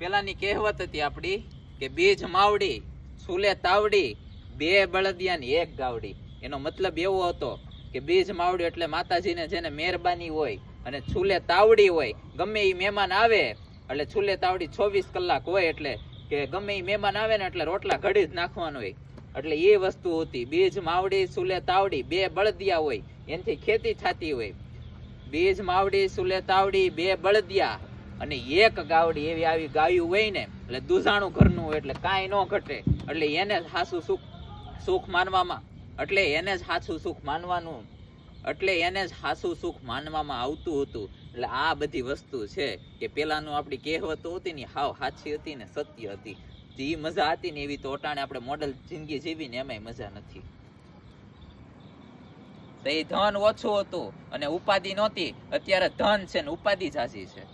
પેલાની કહેવત હતી આપણી કે બીજ માવડી, છૂલે તાવડી, બે બળદિયાની એક ગાવડી. એનો મતલબ એવો હતો કે બીજ માવડી એટલે માતાજીને જેને મહેરબાની હોય અને છૂલે તાવડી હોય. ગમે એ મહેમાન આવે, એટલે છૂલે તાવડી ચોવીસ કલાક હોય એટલે કે ગમે એ મહેમાન આવે ને એટલે રોટલા ઘડી જ નાખવાનો હોય. એટલે એ વસ્તુ હતી. બીજ માવડી સુલે તાવડી, બે બળદિયા હોય. એનાથી ખેતી થતી હોય. બીજ માવડી સુલે તાવડી, બે બળદિયા. અને એક ગાવડી એવી આવી ગાયું હોય ને, એટલે દુધાણું ઘરનું હોય એટલે કાંઈ ન ઘટે. એટલે એને જ હાસું સુખ સુખ માનવામાં. એટલે એને જ હાસું સુખ માનવાનું. એટલે એને જ હાસું સુખ માનવામાં આવતું હતું. એટલે આ બધી વસ્તુ છે કે પેલાનું આપણી કહેવતો હતી ને, હાવ સાચી હતી ને, સત્ય હતી. જે મજા હતી ને, એવી તો અટાણે આપણે મોડલ જિંદગી જીવી ને, એમાંય મજા નથી. તો એ ધન ઓછું હતું અને ઉપાધિ નહોતી. અત્યારે ધન છે ને, ઉપાધિ ઝાઝી છે.